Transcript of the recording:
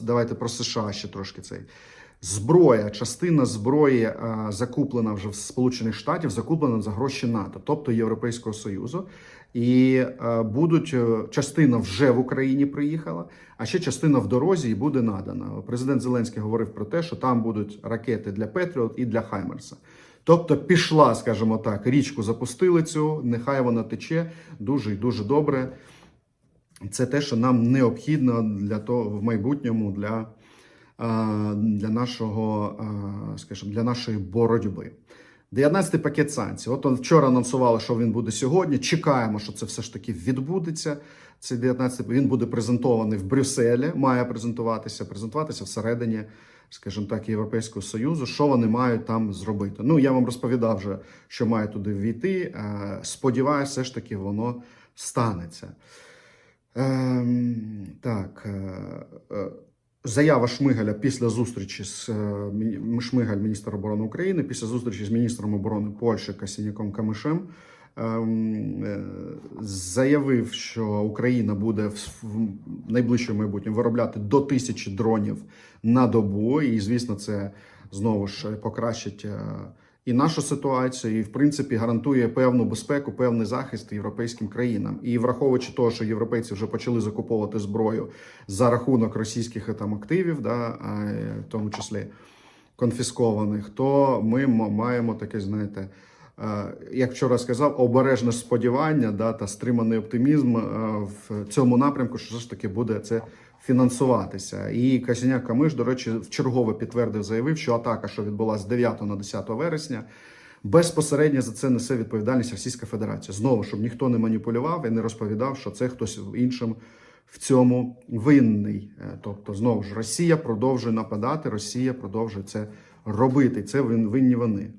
Давайте про США ще трошки цей. Зброя, частина зброї е, закуплена вже в Сполучених Штатів, закуплена за гроші НАТО, тобто Європейського Союзу. І е, будуть е, частина вже в Україні приїхала, а ще частина в дорозі і буде надана. Президент Зеленський говорив про те, що там будуть ракети для Петріот і для Хаймерса. Тобто пішла, скажімо так, річку запустили цю, нехай вона тече дуже і дуже добре. Це те, що нам необхідно для того в майбутньому для, для нашого, скажімо, для нашої боротьби. 19-й пакет санкцій. От вчора анонсували, що він буде сьогодні. Чекаємо, що це все ж таки відбудеться. Цей 19-й він буде презентований в Брюсселі, має презентуватися, презентуватися всередині, скажімо так, Європейського Союзу. Що вони мають там зробити? Ну я вам розповідав вже, що має туди ввійти. Е, Сподіваюся, все ж таки воно станеться. Ем, так. е, е, Заява Шмигаля після зустрічі з е, Шмигаль, міністр оборони України, після зустрічі з міністром оборони Польщі Касіняком Камишем. ем, Заявив, що Україна буде в найближчому майбутньому виробляти до тисячі дронів на добу, і звісно, це знову ж покращить і нашу ситуацію, і в принципі гарантує певну безпеку, певний захист європейським країнам. І враховуючи того, що європейці вже почали закуповувати зброю за рахунок російських там активів, да, в тому числі конфіскованих, то ми маємо таке, знаєте. Е, Як вчора сказав, обережне сподівання да, та стриманий оптимізм е, в цьому напрямку, що все ж таки буде це фінансуватися. І Касіняк Камиш, до речі, вчергове підтвердив, заявив, що атака, що відбулася з 9 на 10 вересня, безпосередньо за це несе відповідальність Російська Федерація. Знову, щоб ніхто не маніпулював і не розповідав, що це хтось іншим в цьому винний. Е, Тобто, знову ж Росія продовжує нападати, Росія продовжує це робити. Це винні вони.